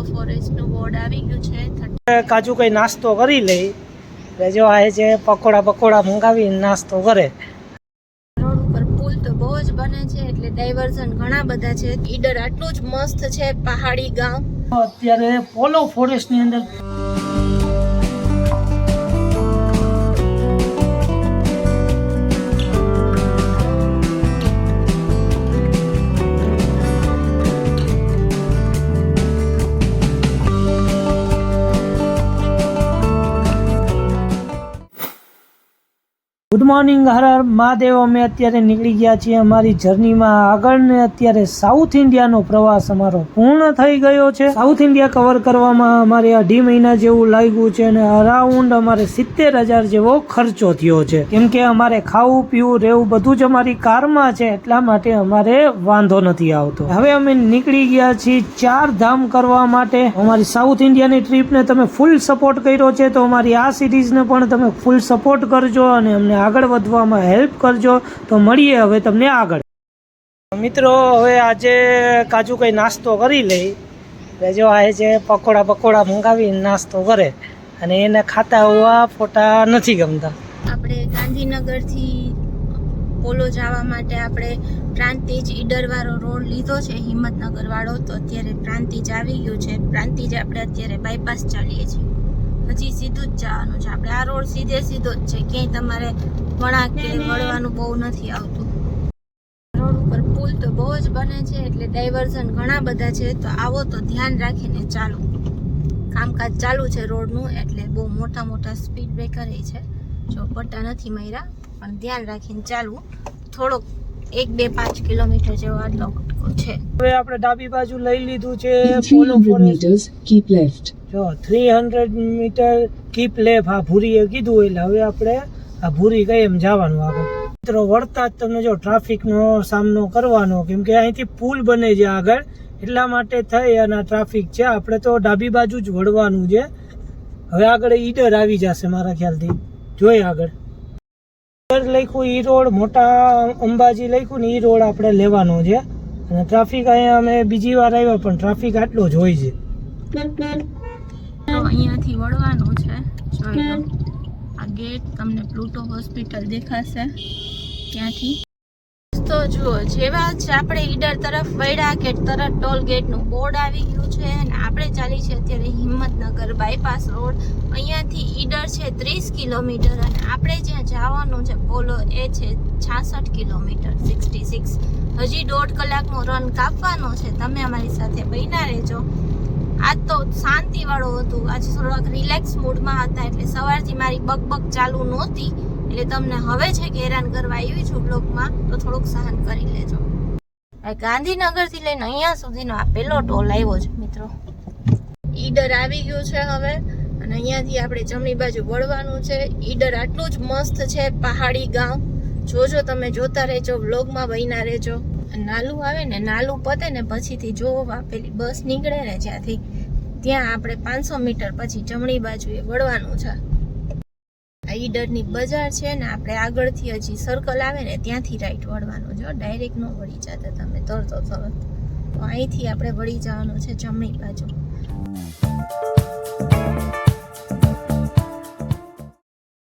પોલો ફોરેસ્ટનું board આવી ગયું છે કાજુ કઈ નાસ્તો કરી લઈ એટલે જો આ જે પકોડા પકોડા મંગાવી નાસ્તો કરે. રોડ ઉપર પુલ તો બહુ જ બને છે એટલે ડાયવર્ઝન ઘણા બધા છે. ઈડર આટલું જ મસ્ત છે પહાડી ગામ. અત્યારે પોલો ફોરેસ્ટની અંદર ગુડ મોર્નિંગ હર મહાદેવ. અમે અત્યારે નીકળી ગયા છીએ અમારી જર્નીમાં આગળ ને અત્યારે સાઉથ ઇન્ડિયાનો પ્રવાસ અમારો પૂર્ણ થઈ ગયો છે. સાઉથ ઇન્ડિયા કવર કરવામાં અમારે અઢી મહિના જેવું લાગ્યું છે અને અરાઉન્ડ અમારે સિત્તેર હજાર જેવો ખર્ચો થયો છે. કેમ કે અમારે ખાવું, પીવું, રહેવું બધું જ અમારી કારમાં છે, એટલા માટે અમારે વાંધો નથી આવતો. હવે અમે નીકળી ગયા છીએ ચાર ધામ કરવા માટે. અમારી સાઉથ ઇન્ડિયાની ટ્રીપને તમે ફૂલ સપોર્ટ કર્યો છે, તો અમારી આ સિરીઝને પણ તમે ફૂલ સપોર્ટ કરજો અને અમને આગળ વધવામાં હેલ્પ કરજો, તો મળીએ હવે તમને આગળ. મિત્રો, હવે આજે કાજુ કંઈ નાસ્તો કરી લઈ. જો આ જે પકોડા પકોડા મંગાવીને નાસ્તો કરે અને એને ખાતા હોવા ફોટા નથી ગમતા. આપણે ગાંધીનગરથી પોલો જવા માટે આપણે પ્રાંતિજ ઈડરવાળો રોડ લીધો છે, હિંમતનગરવાળો. તો અત્યારે પ્રાંતિજ આવી ગયું છે. પ્રાંતિજ આપણે અત્યારે બાયપાસ ચાલીએ છીએ. હજી સીધું જ જવાનું છે. આપણે આ રોડ સીધે સીધો જ છે. ક્યાંય તમારે વળાંક કે વળવાનું બહુ નથી આવતું. રોડ ઉપર પુલ તો બહુ જ બને છે એટલે ડાયવર્ઝન ઘણા બધા છે. તો આવો તો ધ્યાન રાખીને ચાલો. કામકાજ ચાલુ છે રોડનું એટલે બહુ મોટા મોટા સ્પીડ બ્રેકર એ છે. જો પટ્ટા નથી માર્યા પણ ધ્યાન રાખીને ચાલવું. થોડોક એક બે પાંચ કિલોમીટર જેવો આટલો છે. હવે આપણે ડાબી બાજુ લઈ લીધું છે પોલો 300 ફોરેસ્ટ કીપ left. જો three hundred metre keep left આ ભૂરીએ કીધું એટલે હવે આપણે આ ભૂરી કઈ એમ જવાનું આગળ. મિત્રો વળતા જ તમને જો ટ્રાફિકનો સામનો કરવાનો, કેમ કે અહીંથી પુલ બને છે આગળ, એટલા માટે થઈ અને ટ્રાફિક છે. આપણે તો ડાબી બાજુ જ વળવાનું છે. હવે આગળ ઈડર આવી જશે મારા ખ્યાલથી. જોઈએ આગળ. ઈડર લખ્યું, ઈ રોડ, મોટા અંબાજી લખ્યું ને ઈ રોડ આપણે લેવાનો છે. અને ટ્રાફિક અહીંયા અમે બીજી વાર આવ્યા પણ ટ્રાફિક આટલો જ હોય છે. અહીંયાથી વળવાનું છે. જોઈ લો. આ ગેટ તમને પ્લુટો હોસ્પિટલ દેખાશે. ત્યાંથી. તો જુઓ જેવા જ આપણે ઈડર તરફ વળ્યા કે તરત ટોલ ગેટનું બોર્ડ આવી ગયું છે અને આપણે ચાલી છે અત્યારે હિંમતનગર બાયપાસ રોડ. અહીંયાથી ઈડર છે ત્રીસ કિલોમીટર અને આપણે જ્યાં જવાનું છે પોલો એ છે છાસઠ કિલોમીટર સિક્સટી સિક્સ હજી દોઢ કલાકનો રન કાપવાનો છે. તમે અમારી સાથે બન્યા રહેજો. આજ તો શાંતિ વાળું હતું. આજે થોડાક રિલેક્સ મૂડમાં હતા એટલે સવારથી મારી બકબક ચાલુ નહોતી. એટલે તમને હવે છે કે હેરાન કરવા આવી છું બ્લોકમાં તો થોડુંક સહન કરી લેજો. ગાંધીનગરથી લઈને અહીંયા સુધીનો આ પેલો ટોલ આવ્યો છે, મિત્રો. ઈડર આવી ગયું છે હવે. અને અહીંયાથી આપણે જમણી બાજુ વળવાનું છે. ઈડર આટલું જ મસ્ત છે, પહાડી ગામ. જોજો, તમે જોતા રહેજો વ્લોગમાં બહીના રહેજો. નાલું આવે ને, નાલું પતે ને પછીથી જો આપેલી પેલી બસ નીકળે ને જ્યાંથી, ત્યાં આપણે પાંચસો મીટર પછી જમણી બાજુએ વળવાનું છે. આ ઈડરની બજાર છે ને, આપણે આગળથી હજી સર્કલ આવે ને, ત્યાંથી રાઈટ વળવાનું છે ડાયરેક્ટ ન વળી જતા તમે, તરતો તરત. તો અહીંથી આપણે વળી જવાનું છે જમણી બાજુ.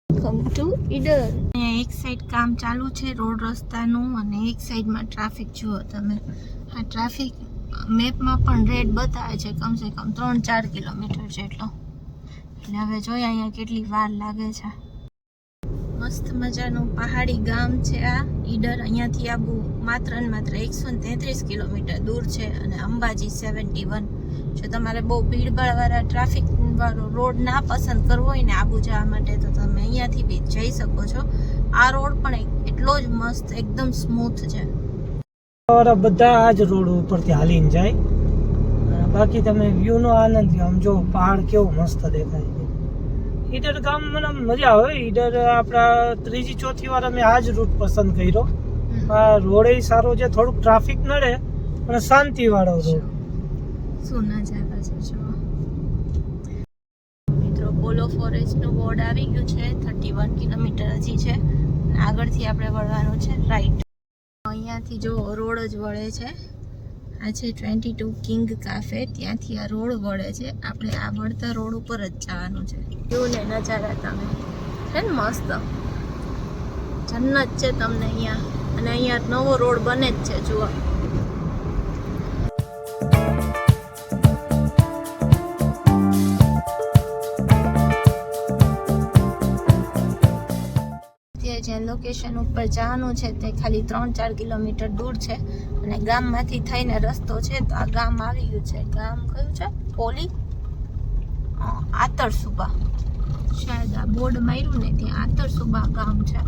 Come to Idar. એક સાઈડ કામ ચાલુ છે, રોડ રસ્તાનું અને એક સાઈડમાં ટ્રાફિક જુઓ તમે. આ ટ્રાફિક મેપમાં પણ રેડ બતાવે છે, કમસે કમ ત્રણ ચાર કિલોમીટર જેટલો. એટલે હવે જોઈએ અહીંયા કેટલી વાર લાગે છે. મસ્ત મજાનું પહાડી ગામ છે આ. ઈડર અહીંયાથી આબુ માત્ર ને માત્ર એકસો તેત્રીસ કિલોમીટર દૂર છે અને અંબાજી સેવન્ટી વન જો તમારે બહુ ભીડભાડવાળા ટ્રાફિક વાળો રોડ ના પસંદ કરવો હોય ને આબુ જવા માટે તો તમે અહીંયાથી બી જઈ શકો છો. આ રોડ પણ એટલો જ મસ્ત એકદમ સ્મૂથ છે. તમારા બધા આ જ રોડ ઉપરથી હાલીને જાય. બાકી તમે વ્યૂ નો આનંદ લો આમ જો પહાડ કેવો મસ્ત દેખાય ઈડર ગામ મને મજા આવે. ઈડર આપણા ત્રીજી ચોથી વાર અમે આ જ રૂટ પસંદ કર્યો. આ રોડે સારો છે થોડુંક ટ્રાફિક નડે પણ શાંતિ વાળો રોડ શું નજારા છે જો મિત્રો પોલો ફોરેસ્ટનું બોર્ડ આવી ગયું છે. થર્ટી વન કિલોમીટર હજી છે. અને આગળથી આપણે વળવાનું છે. રાઈટ અહીંયાથી જો રોડ જ વળે છે. આ છે ટ્વેન્ટી ટુ કિંગ કાફે. ત્યાંથી આ રોડ વળે છે. આપણે આ વળતા રોડ ઉપર જ જવાનું છે. એવું ને નજારા તમે. છે ને મસ્ત. જન્નત છે તમને અહીંયા. અને અહીંયા નવો રોડ બને જ છે. જુઓ. તે જ્યાં લોકેશન ઉપર જવાનું છે તે ખાલી ત્રણ ચાર કિલોમીટર દૂર છે અને ગામમાંથી થઈને રસ્તો છે તો આ ગામ આવી ગયું છે. ગામ કયું છે? પોલી? આતરસુબા. શાયદ આ બોર્ડ માર્યું ને ત્યાં આતરસુબા ગામ છે.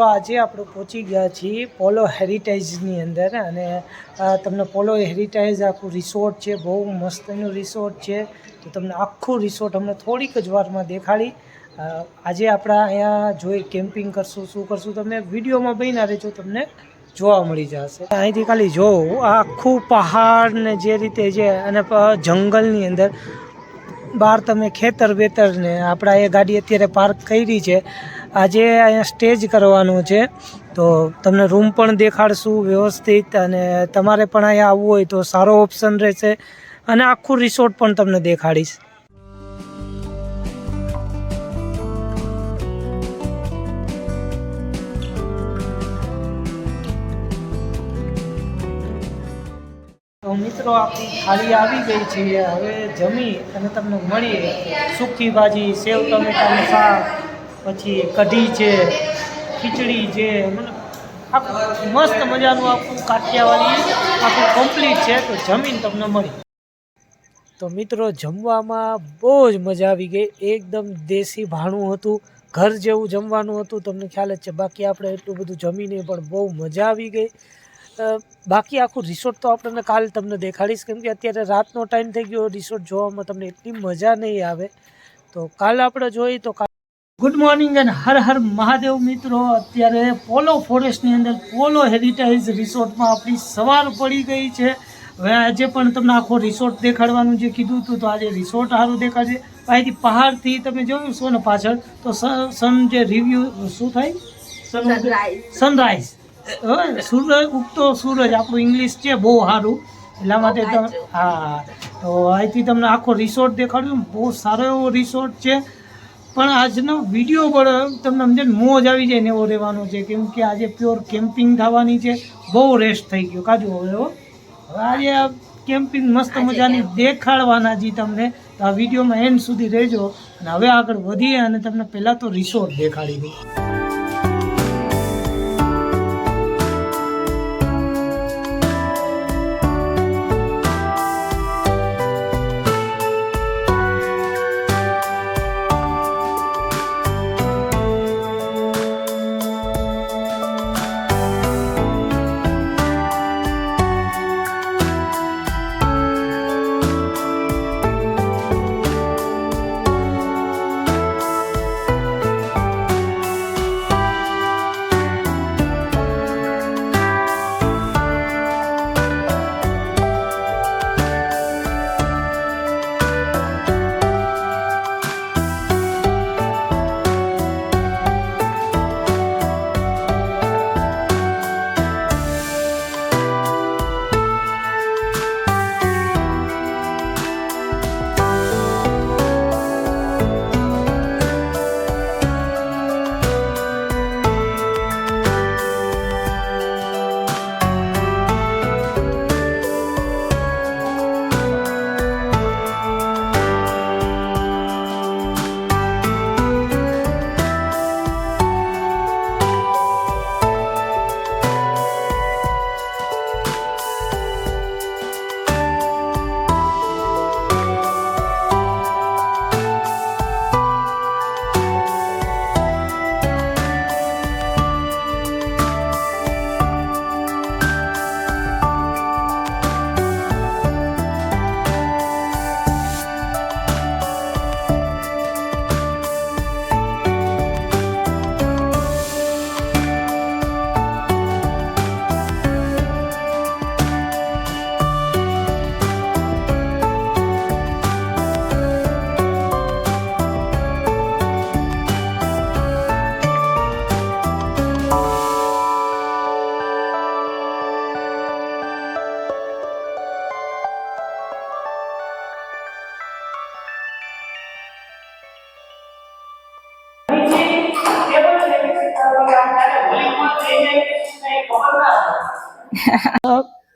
મિત્રો, આજે આપણે પહોંચી ગયા છીએ પોલો હેરિટેજની અંદર અને તમને પોલો હેરિટેજ આખું રિસોર્ટ છે, બહુ મસ્ત એનું રિસોર્ટ છે. તો તમને આખું રિસોર્ટ અમને થોડીક જ વારમાં દેખાડી. આજે આપણે અહીંયા જોઈ કેમ્પિંગ કરશું, શું કરશું તમે વિડીયોમાં બન્યા રહેજો, તમને જોવા મળી જશે. અહીંથી ખાલી જોઉં આખું પહાડ ને જે રીતે છે અને જંગલની અંદર બહાર તમે ખેતર વેતરને આપણા એ ગાડી અત્યારે પાર્ક કરી છે. આજે અહીંયા સ્ટેજ કરવાનું છે. તો તમને રૂમ પણ દેખાડશું વ્યવસ્થિત અને તમારે પણ અહીંયા આવવું હોય તો સારો ઓપ્શન રહેશે. અને આખું રિસોર્ટ પણ તમને દેખાડીશ. તો મિત્રો, આપણી થાળી આવી ગઈ છે. હવે જમી અને તમને મળીએ. સૂકી ભાજી, સેવ ટમેટાનું શાક. પછી કઢી છે, ખીચડી છે, મતલબ મસ્ત મજાનું આખું કાઠિયાવાડી આખું કમ્પ્લીટ છે, તો જમીન તમને મળી. તો મિત્રો, જમવામાં બહુ જ મજા આવી ગઈ. એકદમ દેશી ભાણું હતું, ઘર જેવું જમવાનું હતું, તમને ખ્યાલ જ છે. બાકી આપણે એટલું બધું જમીને પણ બહુ મજા આવી ગઈ. બાકી આખું રિસોર્ટ તો આપણને કાલ તમને દેખાડીશ. કેમ કે અત્યારે રાતનો ટાઈમ થઈ ગયો રિસોર્ટ જોવામાં તમને એટલી મજા નહીં આવે. તો કાલ આપણે જોઈએ તો કાલ ગુડ મોર્નિંગ અને હર હર મહાદેવ મિત્રો. અત્યારે પોલો ફોરેસ્ટની અંદર પોલો હેરિટેજ રિસોર્ટમાં આપણી સવાર પડી ગઈ છે. હવે આજે પણ તમને આખો રિસોર્ટ દેખાડવાનું જે કીધું હતું તો આજે રિસોર્ટ સારું દેખાડશે. અહીંથી પહાડથી તમે જોયું છો ને પાછળ તો સન જે રિવ્યુ શું થાય? સનરાઈઝ સૂરજ ઉગતો સૂરજ આપણું ઇંગ્લિશ છે બહુ સારું. એટલા માટે તો હા. તો અહીંથી તમને આખો રિસોર્ટ દેખાડ્યું બહુ સારો એવો રિસોર્ટ છે. પણ આજનો વીડિયો પણ તમને સમજે મોજ આવી જાય ને એવો રહેવાનો છે કેમ કે આજે પ્યોર કેમ્પિંગ થવાની છે. બહુ રેસ્ટ થઈ ગયો. કાજુ હવે હો. હવે આજે આ કેમ્પિંગ મસ્ત મજાની દેખાડવાના જી તમને. તો આ વિડીયોમાં એન્ડ સુધી રહેજો. અને હવે આગળ વધીએ અને તમને પહેલાં તો રિસોર્ટ દેખાડી દઉં.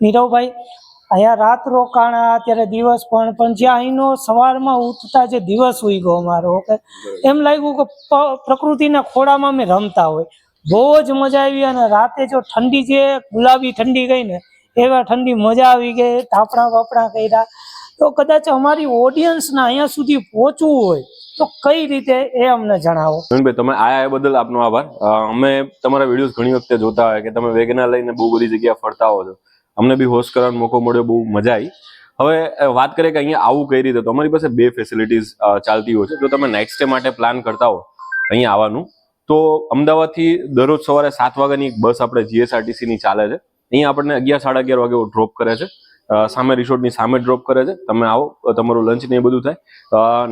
નીરવભાઈ અહીંયા રાત રોકાણા અત્યારે દિવસ પણ પણ જે અહીંનો સવારમાં ઉઠતા જે દિવસ ઉઈ ગયો અમારો ઓકે? એમ લાગ્યું કે પ્રકૃતિના ખોળામાં અમે રમતા હોય. બહુ જ મજા આવી અને રાતે જો ઠંડી જે ગુલાબી ઠંડી ગઈ ને એવા ઠંડી મજા આવી ગઈ થાપણા બાપણા કર્યા. તો કદાચ અમારી ઓડિયન્સને અહીંયા સુધી પહોંચવું હોય, તો કઈ રીતે એ અમને જણાવો? ભાઈ તમે આયા બદલ આપનો આભાર. અમે તમારા વિડીયોઝ ઘણી વખતે જોતા હોય કે તમે વેગના લઈને બહુ બધી જગ્યા ફરતા હો છો. અમને બી હોસ્ટ કરવાનો મોકો મળ્યો, બહુ મજા આવી હવે વાત કરીએ કે અહીંયા આવું કઈ રીતે? તો અમારી પાસે બે ફેસિલિટીઝ ચાલતી હોય છે. જો તમે નેક્સ્ટ ડે માટે પ્લાન કરતા હો, અહીંયા આવવાનું, તો અમદાવાદથી દરરોજ સવારે સાત વાગ્યાની એક બસ આપણે જીએસઆરટીસીની ચાલે છે. અહીંયા આપણને અગિયાર, સાડા અગિયાર વાગે ડ્રોપ કરે છે. સામે રિસોર્ટની સામે ડ્રોપ કરે છે. તમે આવો તમારું લંચ ને એ બધું થાય.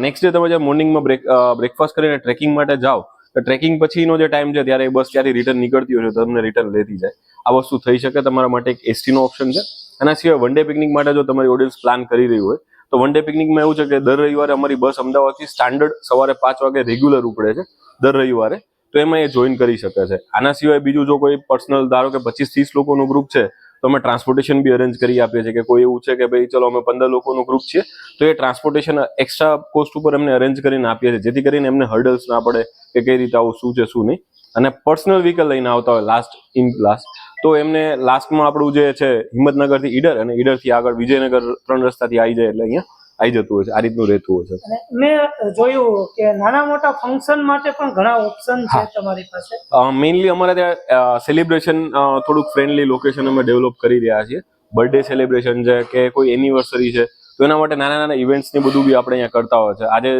નેક્સ્ટ ડે તમે જે મોર્નિંગમાં બ્રેક બ્રેકફાસ્ટ કરીને ટ્રેકિંગ માટે જાઓ, તો ટ્રેકિંગ પછીનો જે ટાઈમ છે ત્યારે બસ ત્યારે રિટર્ન નીકળતી હોય છે તમને રિટર્ન લેતી જાય. આ વસ્તુ થઈ શકે, તમારા માટે એક એસટીનો ઓપ્શન છે. એના સિવાય વન ડે પિકનિક માટે જો તમારી ઓડિયન્સ પ્લાન કરી રહી હોય, તો વન ડે પિકનિકમાં એવું છે કે દર રવિવારે અમારી બસ અમદાવાદથી સ્ટાન્ડર્ડ સવારે પાંચ વાગે રેગ્યુલર ઉપડે છે, દર રવિવારે. તો એમાં એ જોઈન કરી શકે છે. આના સિવાય બીજું જો કોઈ પર્સનલ ધારો કે પચીસ ત્રીસ લોકોનું ગ્રુપ છે તો અમે ટ્રાન્સપોર્ટેશન બી અરેન્જ કરી આપીએ છીએ કે કોઈ એવું છે કે ભાઈ, ચલો, અમે પંદર લોકોનું ગ્રુપ છીએ તો એ ટ્રાન્સપોર્ટેશન એક્સ્ટ્રા કોસ્ટ ઉપર એમને અરેન્જ કરીને આપીએ છીએ, જેથી કરીને એમને હર્ડલ્સ ના પડે કે કઈ રીતે આવું શું છે, શું નહીં. અને પર્સનલ વ્હીકલ લઈને આવતા હોય લાસ્ટ ઇન લાસ્ટ તો એમને લાસ્ટમાં આપણું જે છે, હિંમતનગરથી ઈડર અને ઈડરથી આગળ વિજયનગર ત્રણ રસ્તાથી આવી જાય એટલે અહીંયા. આવી જતું હોય છે આ રીતનું રહેતું હોય છે. મેં જોયું કે નાના મોટા ફંક્શન માટે પણ ઘણા ઓપ્શન છે તમારી પાસે. મેઇનલી અમારે ત્યાં સેલિબ્રેશન થોડુંક ફ્રેન્ડલી લોકેશન અમે ડેવલપ કરી રહ્યા છીએ. બર્થડે સેલિબ્રેશન છે કે કોઈ એનિવર્સરી છે તો એના માટે નાના નાના ઇવેન્ટ્સ ને બધું બી આપણે અહીંયા કરતા હોય છે. આજે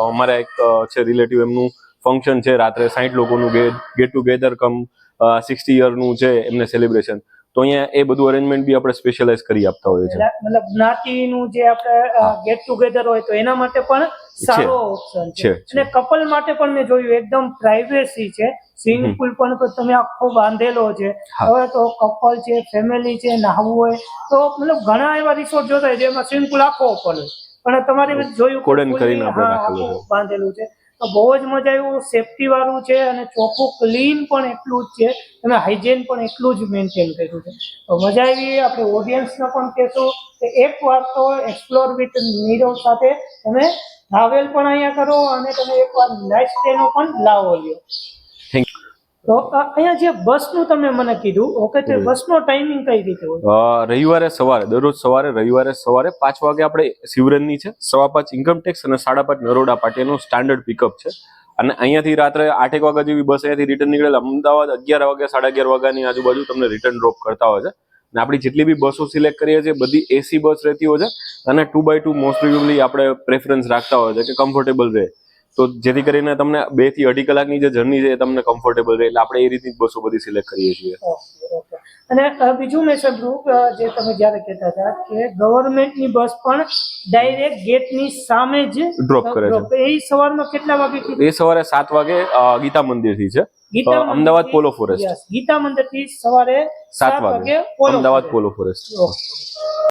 અમારા એક છે રિલેટિવ એમનું ફંક્શન છે રાત્રે સાઠ લોકોનું ગેટ ટુગેધર કમ સિક્સટી યરનું છે એમને સેલિબ્રેશન તો અહીંયા એ બધું અરેન્જમેન્ટ બી આપણે સ્પેશિયલાઇઝ કરી આપતા હોઈએ છીએ. મતલબ જ્ઞાતિનું જે આપણે ગેટ ટુગેધર હોય તો એના માટે પણ સારો ઓપ્શન છે. અને કપલ માટે પણ મેં જોયું એકદમ પ્રાઇવેસી છે. સ્વિમિંગ પુલ પણ તો તમે આખો બાંધેલો છે. હવે તો કપલ છે ફેમિલી છે નાહવું હોય તો મતલબ ઘણા એવા રિસોર્ટ જોતા હોય જેમાં સ્વિમિંગ પુલ આખો ઓપન હોય. પણ તમારી જોયું કોડન કરીને બાંધેલું છે. બહુ જ મજા આવ્યું સેફટી વાળું છે અને ચોખ્ખું ક્લીન પણ એટલું જ છે અને હાઇજેન પણ એટલું જ મેન્ટેન કર્યું છે. તો મજા આવી આપણે ઓડિયન્સને પણ કહેશું કે એકવાર તો એક્સપ્લોર વિથ નીરવ સાથે તમે ટ્રાવેલ પણ અહીંયા કરો અને તમે એકવાર લાઈફ સ્ટેનો પણ લાવો લ્યો. તો અહીંયા જે બસનું તમે મને કીધું ઓકે તે બસનો ટાઈમિંગ કઈ રીતે હોય? રવિવારે સવારે દરરોજ સવારે રવિવારે સવારે પાંચ વાગે આપણે સિવરનની છે સવા પાંચ ઇન્કમટેક્સ અને સાડા પાંચ નરોડા પાટીનું સ્ટાન્ડર્ડ પિકઅપ છે. અને અહીંયાથી રાત્રે આઠેક વાગ્યા જેવી બસ અહીંયાથી રિટર્ન નીકળેલ. અમદાવાદ અગિયાર વાગ્યા સાડા અગિયાર વાગ્યાની આજુબાજુ તમને રિટર્ન ડ્રોપ કરતા હોય છે. અને આપણી જેટલી બી બસો સિલેક્ટ કરીએ છીએ બધી એસી બસ રહેતી હોય છે. અને two by two most probably આપણે પ્રેફરન્સ રાખતા હોય છે કે કમ્ફર્ટેબલ રહે. તો જેથી કરીને તમને બેથી અઢી કલાકની જે જર્ની છે એ તમને કમ્ફર્ટેબલ રહે. એટલે આપણે એ રીતની બસો બધી સિલેક્ટ કરીએ છીએ. અને બીજું મેં સાંભળ્યું જે તમે જ્યારે કહેતા હતા કે ગવર્મેન્ટની બસ પણ ડાયરેક્ટ ગેટની સામે જ ડ્રોપ કરે છે. એ સવારમાં કેટલા વાગે એ સવારે સાત વાગે ગીતા મંદિરથી છે. Ahmedabad polo forest. ગીતા મંદિરથી સવારે સાત વાગે. Ahmedabad polo forest.